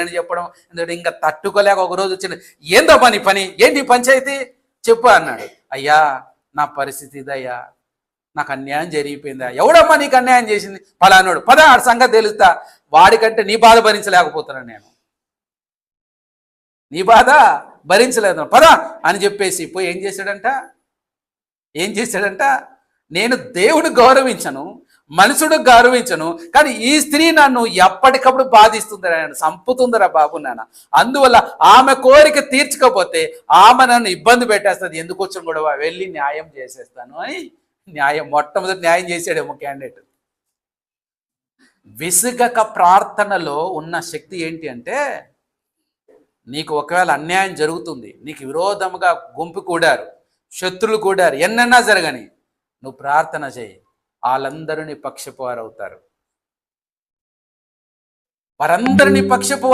అని చెప్పడం? ఎందుకంటే ఇంకా తట్టుకోలేక ఒక రోజు వచ్చిన ఏందో పని పని ఏంటి పంచాయతీ? చెప్పు అన్నాడు. అయ్యా నా పరిస్థితి ఇదయ్యా నాకు అన్యాయం జరిగిపోయిందా ఎవడమ్మా నీకు అన్యాయం చేసింది? పలానాడు. పద ఆ సంగతి తెలుస్తా. వాడికంటే నీ బాధ భరించలేకపోతున్నాను నేను. నీ బాధ భరించలేదు. పద అని చెప్పేసి పోయి ఏం చేశాడంట? ఏం చేశాడంట? నేను దేవుడు గౌరవించను. మనుషుడు గౌరవించను కానీ ఈ స్త్రీ నన్ను ఎప్పటికప్పుడు బాధిస్తుందిరా నాయన చంపుతుందిరా బాబు నాన్న అందువల్ల ఆమె కోరిక తీర్చకపోతే ఆమె నన్ను ఇబ్బంది పెట్టేస్తుంది. ఎందుకు వచ్చిన కూడా వెళ్ళి న్యాయం చేసేస్తాను. అని న్యాయం మొట్టమొదటి న్యాయం చేసాడేమో క్యాండిడేట్. విసుగక ప్రార్థనలో ఉన్న శక్తి ఏంటి అంటే నీకు ఒకవేళ అన్యాయం జరుగుతుంది నీకు విరోధముగా గుంపు కూడారు శత్రులు కూడారు ఎన్నైనా జరగని నువ్వు ప్రార్థన చేయి. వాళ్ళందరినీ పక్షపు వారు అవుతారు వారందరినీ పక్షపు వారు